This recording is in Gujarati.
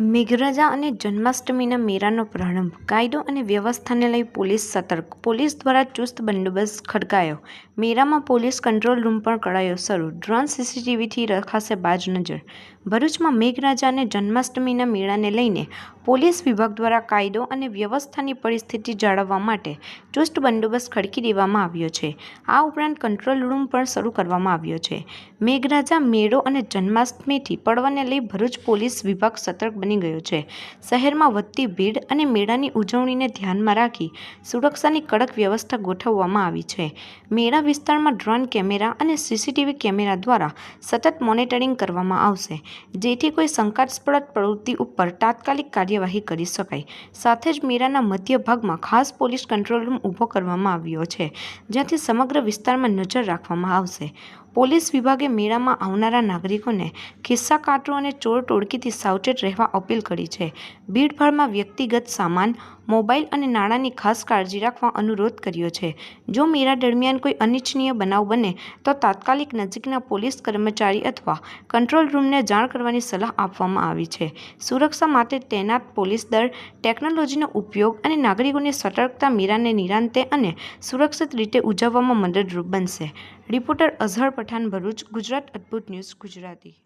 મેઘરાજા અને જન્માષ્ટમીના મેળાનો પ્રારંભ કાયદો અને વ્યવસ્થાને લઈ પોલીસ સતર્ક. પોલીસ દ્વારા ચુસ્ત બંદોબસ્ત ખડકાયો. મેળામાં પોલીસ કંટ્રોલ રૂમ પણ કરાયો શરૂ. ડ્રોન સીસીટીવીથી રખાશે બાજ નજર. ભરૂચમાં મેઘરાજા અને જન્માષ્ટમીના મેળાને લઈને પોલીસ વિભાગ દ્વારા કાયદો અને વ્યવસ્થાની પરિસ્થિતિ જાળવવા માટે ચુસ્ત બંદોબસ્ત ખડકી દેવામાં આવ્યો છે. આ ઉપરાંત કંટ્રોલ રૂમ પણ શરૂ કરવામાં આવ્યો છે. મેઘરાજા મેળો અને જન્માષ્ટમીથી પડવાને લઈ ભરૂચ પોલીસ વિભાગ સતર્ક બની ગયો છે. શહેરમાં વધતી ભીડ અને મેળાની ઉજવણીને ધ્યાનમાં રાખી સુરક્ષાની કડક વ્યવસ્થા ગોઠવવામાં આવી છે. મેળા વિસ્તારમાં ડ્રોન કેમેરા અને સીસીટીવી કેમેરા દ્વારા સતત મોનિટરિંગ કરવામાં આવશે, જેથી કોઈ શંકાસ્પદ પ્રવૃત્તિ ઉપર તાત્કાલિક કાર્યવાહી કરી શકાય. સાથે જ મેળાના મધ્ય ભાગમાં ખાસ પોલીસ કંટ્રોલ રૂમ ઊભો કરવામાં આવ્યો છે, જ્યાંથી સમગ્ર વિસ્તારમાં નજર રાખવામાં આવશે. પોલીસ વિભાગે મેળામાં આવનારા નાગરિકોને ખિસ્સા કાંટો અને ચોર ટોળકીથી સાવચેત રહેવા અપીલ કરી છે. ભીડભાડમાં વ્યક્તિગત સામાન મોબાઈલ અને નાણાંની ખાસ કાળજી રાખવા અનુરોધ કર્યો છે. જો મેળા દરમિયાન કોઈ અનિચ્છનીય બનાવ બને, તો તાત્કાલિક નજીકના પોલીસ કર્મચારી અથવા કંટ્રોલ રૂમને જાણ કરવાની સલાહ આપવામાં આવી છે. સુરક્ષા માટે તૈનાત પોલીસ દળ, ટેકનોલોજીનો ઉપયોગ અને નાગરિકોની સતર્કતા મેળાને નિરાંતે અને સુરક્ષિત રીતે ઉજવવામાં મદદરૂપ બનશે. Reporter Azhar Pathan Bharuch, Gujarat Adbhut news, Gujarati.